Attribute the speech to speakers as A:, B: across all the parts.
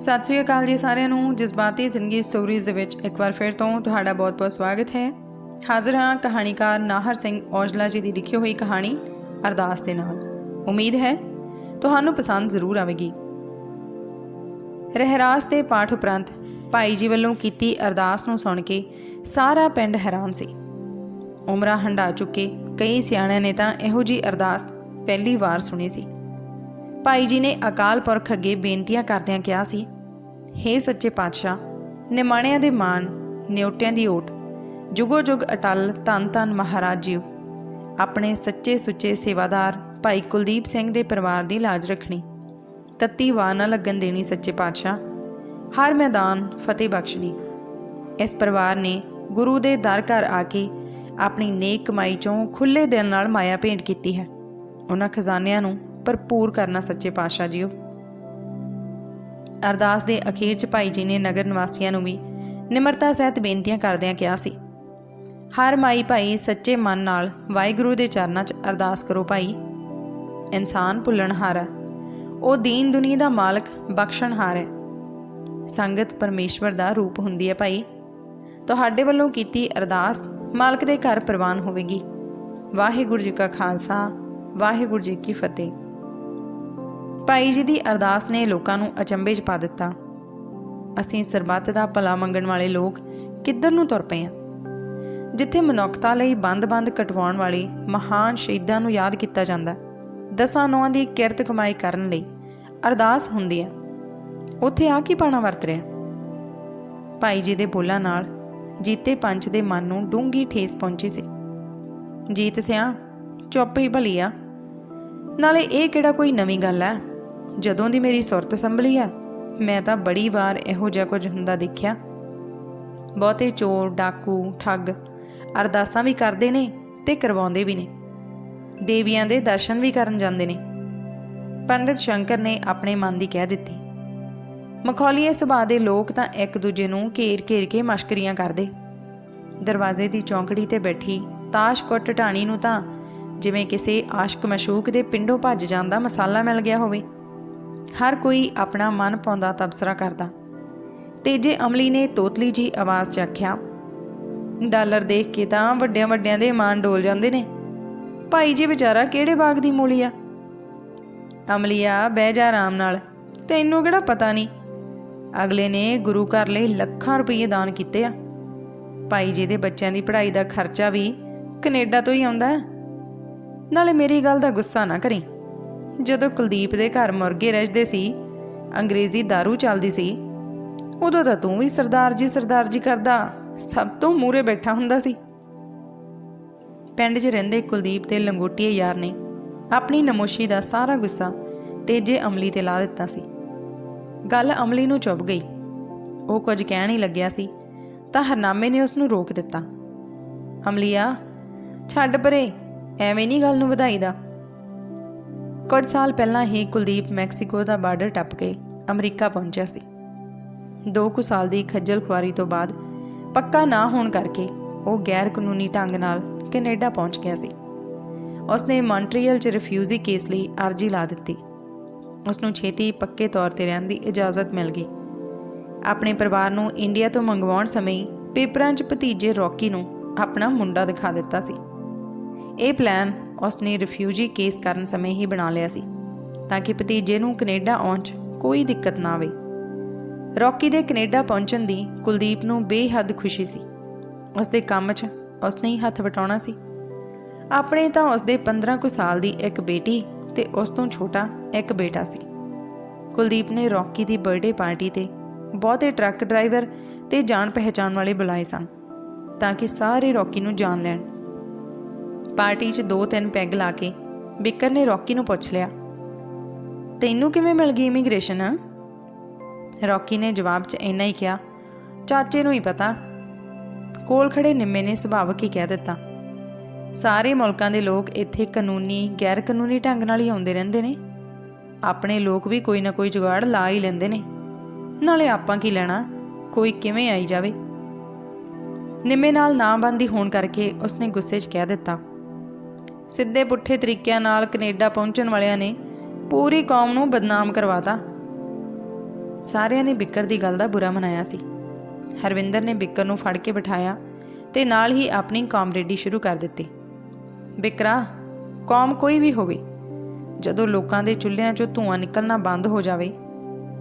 A: ਸਤਿ ਸ਼੍ਰੀ ਅਕਾਲ ਜੀ ਸਾਰਿਆਂ ਨੂੰ। ਜਜ਼ਬਾਤੀ ਜ਼ਿੰਦਗੀ ਸਟੋਰੀਜ਼ ਦੇ ਵਿੱਚ ਇੱਕ ਵਾਰ ਫਿਰ ਤੋਂ ਤੁਹਾਡਾ ਬਹੁਤ-ਬਹੁਤ ਸਵਾਗਤ ਹੈ। ਹਾਜ਼ਰ ਹਾਂ ਕਹਾਣੀਕਾਰ ਨਾਹਰ ਸਿੰਘ ਔਜਲਾ ਜੀ ਦੀ ਲਿਖੀ ਹੋਈ ਕਹਾਣੀ ਅਰਦਾਸ ਦੇ ਨਾਲ। ਉਮੀਦ ਹੈ ਤੁਹਾਨੂੰ ਪਸੰਦ ਜ਼ਰੂਰ ਆਵੇਗੀ। ਰਹਿਰਾਸ ਦੇ ਪਾਠ ਉਪਰੰਤ ਭਾਈ ਜੀ ਵੱਲੋਂ ਕੀਤੀ ਅਰਦਾਸ ਨੂੰ ਸੁਣ ਕੇ ਸਾਰਾ ਪਿੰਡ ਹੈਰਾਨ ਸੀ। ਉਮਰਾ ਹੰਡਾ ਚੁੱਕੇ ਕਈ ਸਿਆਣਿਆਂ ਨੇ ਤਾਂ ਇਹੋ ਜੀ ਅਰਦਾਸ ਪਹਿਲੀ ਵਾਰ ਸੁਣੀ ਸੀ। ਭਾਈ ਜੀ ਨੇ ਅਕਾਲ ਪੁਰਖ ਅੱਗੇ ਬੇਨਤੀਆਂ ਕਰਦਿਆਂ ਕਿਹਾ ਸੀ, ਹੇ ਸੱਚੇ ਪਾਤਸ਼ਾਹ, ਨਿਮਾਣਿਆਂ ਦੇ ਮਾਣ, ਨਿਉਟਿਆਂ ਦੀ ਓਟ, ਜੁਗੋ ਜੁਗ ਅਟਲ ਧੰਨ ਧੰਨ ਮਹਾਰਾਜ ਜੀਓ। ਆਪਣੇ ਸੱਚੇ ਸੁੱਚੇ ਸੇਵਾਦਾਰ ਭਾਈ ਕੁਲਦੀਪ ਸਿੰਘ ਦੇ ਪਰਿਵਾਰ ਦੀ ਲਾਜ ਰੱਖਣੀ। ਤੱਤੀ ਵਾਰ ਨਾ ਲੱਗਣ ਦੇਣੀ ਸੱਚੇ ਪਾਤਸ਼ਾਹ। ਹਰ ਮੈਦਾਨ ਫਤਿਹ ਬਖਸ਼ਣੀ। ਇਸ ਪਰਿਵਾਰ ਨੇ ਗੁਰੂ ਦੇ ਦਰ ਘਰ ਆ ਕੇ ਆਪਣੀ ਨੇਕ ਕਮਾਈ ਚੋਂ ਖੁੱਲੇ ਦਿਲ ਨਾਲ ਮਾਇਆ ਭੇਂਟ ਕੀਤੀ ਹੈ। ਉਹਨਾਂ ਖਜ਼ਾਨਿਆਂ ਨੂੰ ਭਰਪੂਰ ਕਰਨਾ ਸੱਚੇ ਪਾਤਸ਼ਾਹ ਜੀਓ। ਅਰਦਾਸ ਦੇ ਅਖੀਰ 'ਚ ਭਾਈ ਜੀ ਨੇ ਨਗਰ ਨਿਵਾਸੀਆਂ ਨੂੰ ਵੀ ਨਿਮਰਤਾ ਸਹਿਤ ਬੇਨਤੀਆਂ ਕਰਦਿਆਂ ਕਿਹਾ ਸੀ, ਹਰ ਮਾਈ ਭਾਈ ਸੱਚੇ ਮਨ ਨਾਲ ਵਾਹਿਗੁਰੂ ਦੇ ਚਰਨਾਂ 'ਚ ਅਰਦਾਸ ਕਰੋ ਭਾਈ। ਇਨਸਾਨ ਭੁੱਲਣਹਾਰ ਹੈ, ਉਹ ਦੀਨ ਦੁਨੀਆ ਦਾ ਮਾਲਕ ਬਖਸ਼ਣਹਾਰ ਹੈ। ਸੰਗਤ ਪਰਮੇਸ਼ਵਰ ਦਾ ਰੂਪ ਹੁੰਦੀ ਹੈ ਭਾਈ। ਤੁਹਾਡੇ ਵੱਲੋਂ ਕੀਤੀ ਅਰਦਾਸ ਮਾਲਕ ਦੇ ਘਰ ਪ੍ਰਵਾਨ ਹੋਵੇਗੀ। ਵਾਹਿਗੁਰੂ ਜੀ ਕਾ ਖਾਲਸਾ, ਵਾਹਿਗੁਰੂ ਜੀ ਕੀ ਫਤਿਹ। ਭਾਈ ਜੀ ਦੀ ਅਰਦਾਸ ਨੇ ਲੋਕਾਂ ਨੂੰ ਅਚੰਭੇ 'ਚ ਪਾ ਦਿੱਤਾ। ਅਸੀਂ ਸਰਬੱਤ ਦਾ ਭਲਾ ਮੰਗਣ ਵਾਲੇ ਲੋਕ ਕਿੱਧਰ ਨੂੰ ਤੁਰ ਪਏ ਹਾਂ ਜਿੱਥੇ ਮਨੁੱਖਤਾ ਲਈ ਬੰਦ-ਬੰਦ ਕਟਵਾਉਣ ਵਾਲੇ ਮਹਾਨ ਸ਼ਹੀਦਾਂ ਨੂੰ ਯਾਦ ਕੀਤਾ ਜਾਂਦਾ, ਦਸਾਂ ਨੌਆਂ ਦੀ ਕਿਰਤ ਕਮਾਈ ਕਰਨ ਲਈ ਅਰਦਾਸ ਹੁੰਦੀ ਹੈ ਉੱਥੇ ਆ ਕੀ ਪਾਣਾ ਵਰਤ ਰਿਹਾ ਭਾਈ ਜੀ ਦੇ ਬੋਲਾਂ ਨਾਲ ਜੀਤੇ ਪੰਚ ਦੇ ਮਨ ਨੂੰ ਡੂੰਗੀ ਠੇਸ ਪਹੁੰਚੀ ਸੀ। ਜੀਤ ਸਿਆ, ਚੁੱਪ ਹੀ ਭਲੀ ਆ। ਨਾਲੇ ਇਹ ਕਿਹੜਾ ਕੋਈ ਨਵੀਂ ਗੱਲ ਹੈ ਜਦੋਂ ਦੀ ਮੇਰੀ ਸੁਰਤ ਸੰਭਲੀ ਆ, ਮੈਂ ਤਾਂ ਬੜੀ ਵਾਰ ਇਹੋ ਜਿਹਾ ਕੁਝ ਹੁੰਦਾ ਦੇਖਿਆ। ਬਹੁਤੇ ਚੋਰ, ਡਾਕੂ, ਠੱਗ ਅਰਦਾਸਾਂ ਵੀ ਕਰਦੇ ਨੇ ਤੇ ਕਰਵਾਉਂਦੇ ਵੀ ਨੇ। ਦੇਵੀਆਂ ਦੇ ਦਰਸ਼ਨ ਵੀ ਕਰਨ ਜਾਂਦੇ ਨੇ। ਪੰਡਿਤ ਸ਼ੰਕਰ ਨੇ ਆਪਣੇ ਮਨ ਦੀ ਕਹਿ ਦਿੱਤੀ, ਮਖੌਲੀਏ ਸੁਭਾਅ ਦੇ ਲੋਕ ਤਾਂ ਇੱਕ ਦੂਜੇ ਨੂੰ ਘੇਰ-ਘੇਰ ਕੇ ਮਸ਼ਕਰੀਆਂ ਕਰਦੇ। ਦਰਵਾਜ਼ੇ ਦੀ ਚੌਂਕੜੀ ਤੇ ਬੈਠੀ ਤਾਸ਼ਕੁੱਟ ਢਾਣੀ ਨੂੰ ਤਾਂ ਜਿਵੇਂ ਕਿਸੇ ਆਸ਼ਕ ਮਸ਼ੂਕ ਦੇ ਪਿੰਡੋਂ ਭੱਜ ਜਾਂਦਾ ਮਸਾਲਾ ਮਿਲ ਗਿਆ ਹੋਵੇ। ਹਰ ਕੋਈ ਆਪਣਾ ਮਨ ਪਾਉਂਦਾ ਤਬਸਰਾ ਕਰਦਾ। ਤੇਜੇ ਅਮਲੀ ਨੇ ਤੋਤਲੀ ਜੀ ਆਵਾਜ਼ 'ਚ ਆਖਿਆ, ਡਾਲਰ ਦੇਖ ਕੇ ਤਾਂ ਵੱਡਿਆਂ ਵੱਡਿਆਂ ਦੇ ਮਾਨ ਡੋਲ ਜਾਂਦੇ ਨੇ। ਭਾਈ ਜੀ ਵਿਚਾਰਾ ਕਿਹੜੇ ਬਾਗ ਦੀ ਮੂਲੀ ਆ? ਅਮਲੀਆ ਬਹਿ ਜਾ ਆਰਾਮ ਨਾਲ। ਤੈਨੂੰ ਕਿਹੜਾ ਪਤਾ ਨਹੀਂ ਅਗਲੇ ਨੇ ਗੁਰੂ ਘਰ ਲਈ ਲੱਖਾਂ ਰੁਪਏ ਦਾਨ ਕੀਤੇ ਆ। ਭਾਈ ਜੀ ਦੇ ਬੱਚਿਆਂ ਦੀ ਪੜ੍ਹਾਈ ਦਾ ਖਰਚਾ ਵੀ ਕੈਨੇਡਾ ਤੋਂ ਹੀ ਆਉਂਦਾ ਹੈ। ਨਾਲੇ ਮੇਰੀ ਗੱਲ ਦਾ ਗੁੱਸਾ ਨਾ ਕਰੀ। ਜਦੋਂ ਕੁਲਦੀਪ ਦੇ ਘਰ ਮੁਰਗੇ ਰਜਦੇ ਸੀ, ਅੰਗਰੇਜ਼ੀ दारू ਚੱਲਦੀ ਸੀ, ਉਦੋਂ ਤਾਂ ਤੂੰ ਵੀ ਸਰਦਾਰ ਜੀ ਸਰਦਾਰ ਜੀ ਕਰਦਾ, ਸਭ ਤੋਂ ਮੂਰੇ ਬੈਠਾ ਹੁੰਦਾ ਸੀ। ਪਿੰਡ 'ਚ ਰਹਿੰਦੇ ਕੁਲਦੀਪ ਦੇ ਲੰਗੋਟੀਏ ਯਾਰ ਨੇ ਆਪਣੀ ਨਮੋਸ਼ੀ ਦਾ ਸਾਰਾ ਗੁੱਸਾ ਤੇਜੇ ਅਮਲੀ ਤੇ ਲਾ ਦਿੱਤਾ ਸੀ। ਗੱਲ ਅਮਲੀ ਨੂੰ ਚੁੱਭ ਗਈ। ਉਹ ਕੁਝ ਕਹਿਣ ਹੀ ਲੱਗਿਆ ਸੀ, ਤਾਂ ਹਰਨਾਮੇ ਨੇ ਉਸ ਨੂੰ ਰੋਕ ਦਿੱਤਾ। ਅਮਲੀਆ, ਛੱਡ ਪਰੇ, ਐਵੇਂ ਨਹੀਂ ਗੱਲ ਨੂੰ ਵਧਾਈਦਾ। ਕੁਝ ਸਾਲ ਪਹਿਲਾਂ ਹੀ ਕੁਲਦੀਪ ਮੈਕਸੀਕੋ ਦਾ ਬਾਰਡਰ ਟੱਪ ਕੇ ਅਮਰੀਕਾ ਪਹੁੰਚਿਆ ਸੀ। ਦੋ ਕੁ ਸਾਲ ਦੀ ਖੱਜਲ ਖੁਆਰੀ ਤੋਂ ਬਾਅਦ ਪੱਕਾ ਨਾ ਹੋਣ ਕਰਕੇ ਉਹ ਗੈਰ ਕਾਨੂੰਨੀ ਢੰਗ ਨਾਲ ਕੈਨੇਡਾ ਪਹੁੰਚ ਗਿਆ ਸੀ। ਉਸਨੇ ਮੌਂਟਰੀਅਲ 'ਚ ਰਿਫਿਊਜੀ ਕੇਸ ਲਈ ਅਰਜ਼ੀ ਲਾ ਦਿੱਤੀ। ਉਸ ਨੂੰ ਛੇਤੀ ਪੱਕੇ ਤੌਰ ਤੇ ਰਹਿਣ ਦੀ ਇਜਾਜ਼ਤ ਮਿਲ ਗਈ। ਆਪਣੇ ਪਰਿਵਾਰ ਨੂੰ ਇੰਡੀਆ ਤੋਂ ਮੰਗਵਾਉਣ ਸਮੇਂ ਪੇਪਰਾਂ 'ਚ ਭਤੀਜੇ ਰੌਕੀ ਨੂੰ ਆਪਣਾ ਮੁੰਡਾ ਦਿਖਾ ਦਿੱਤਾ ਸੀ। ਇਹ ਪਲਾਨ ਉਸਨੇ ਰਿਫਿਊਜੀ ਕੇਸ ਕਰਨ ਸਮੇਂ ਹੀ ਬਣਾ ਲਿਆ ਸੀ, ਤਾਂ ਕਿ ਭਤੀਜੇ ਨੂੰ ਕੈਨੇਡਾ ਆਉਣ 'ਚ ਕੋਈ ਦਿੱਕਤ ਨਾ ਆਵੇ। ਰੌਕੀ ਦੇ ਕੈਨੇਡਾ ਪਹੁੰਚਣ ਦੀ ਕੁਲਦੀਪ ਨੂੰ ਬੇਹੱਦ ਖੁਸ਼ੀ ਸੀ। ਉਸਦੇ ਕੰਮ 'ਚ ਉਸਨੇ ਹੀ ਹੱਥ ਵਟਾਉਣਾ ਸੀ। ਆਪਣੇ ਤਾਂ ਉਸਦੇ 15 ਕੁ ਸਾਲ ਦੀ ਇੱਕ ਬੇਟੀ ਤੇ ਉਸ ਤੋਂ ਛੋਟਾ ਇੱਕ ਬੇਟਾ ਸੀ। ਕੁਲਦੀਪ ਨੇ ਰੌਕੀ ਦੀ ਬਰਥਡੇ ਪਾਰਟੀ ਤੇ ਬਹੁਤੇ ਟਰੱਕ ਡਰਾਈਵਰ ਤੇ ਜਾਣ ਪਹਿਚਾਣ ਵਾਲੇ ਬੁਲਾਏ ਸਨ, ਤਾਂ ਕਿ ਸਾਰੇ ਰੌਕੀ ਨੂੰ ਜਾਣ ਲੈਣ। ਪਾਰਟੀ 'ਚ ਦੋ ਤਿੰਨ ਪੈਗ ਲਾ ਕੇ ਬਿੱਕਰ ਨੇ ਰੌਕੀ ਨੂੰ ਪੁੱਛ ਲਿਆ, ਤੈਨੂੰ ਕਿਵੇਂ ਮਿਲ ਗਈ ਇਮੀਗ੍ਰੇਸ਼ਨ? ਰੌਕੀ ਨੇ ਜਵਾਬ 'ਚ ਇੰਨਾ ਹੀ ਕਿਹਾ, ਚਾਚੇ ਨੂੰ ਹੀ ਪਤਾ। ਕੋਲ ਖੜੇ ਨਿੰਮੇ ਨੇ ਸੁਭਾਵਕ ਹੀ ਕਹਿ ਦਿੱਤਾ, ਸਾਰੇ ਮੁਲਕਾਂ ਦੇ ਲੋਕ ਇੱਥੇ ਕਾਨੂੰਨੀ ਗੈਰ ਕਾਨੂੰਨੀ ਢੰਗ ਨਾਲ ਹੀ ਆਉਂਦੇ ਰਹਿੰਦੇ ਨੇ। ਆਪਣੇ ਲੋਕ ਵੀ ਕੋਈ ਨਾ ਕੋਈ ਜੁਗਾੜ ਲਾ ਹੀ ਲੈਂਦੇ ਨੇ। ਨਾਲੇ ਆਪਾਂ ਕੀ ਲੈਣਾ? ਕੋਈ ਕਿਵੇਂ ਆਈ ਜਾਵੇ? ਨਿੰਮੇ ਨਾਲ ਨਾ ਨਾਬੰਦੀ ਹੋਣ ਕਰਕੇ ਉਸਨੇ ਗੁੱਸੇ 'ਚ ਕਹਿ ਦਿੱਤਾ ਸਿੱਧੇ ਪੁੱਠੇ ਤਰੀਕਿਆਂ ਨਾਲ ਕੈਨੇਡਾ ਪਹੁੰਚਣ ਵਾਲਿਆਂ ਨੇ ਪੂਰੀ ਕੌਮ ਨੂੰ ਬਦਨਾਮ ਕਰਵਾਤਾ। ਸਾਰਿਆਂ ਨੇ ਬਿੱਕਰ ਦੀ ਗੱਲ ਦਾ ਬੁਰਾ ਮਨਾਇਆ ਸੀ। ਹਰਵਿੰਦਰ ਨੇ ਬਿੱਕਰ ਨੂੰ ਫੜ ਕੇ ਬਿਠਾਇਆ ਤੇ ਨਾਲ ਹੀ ਆਪਣੀ ਕਾਮਰੇਡੀ ਸ਼ੁਰੂ ਕਰ ਦਿੱਤੀ। ਬਿਕਰਾ, ਕੌਮ ਕੋਈ ਵੀ ਹੋਵੇ, ਜਦੋਂ ਲੋਕਾਂ ਦੇ ਚੁੱਲ੍ਹਿਆਂ 'ਚੋਂ ਧੂੰਆਂ ਨਿਕਲਣਾ ਬੰਦ ਹੋ ਜਾਵੇ,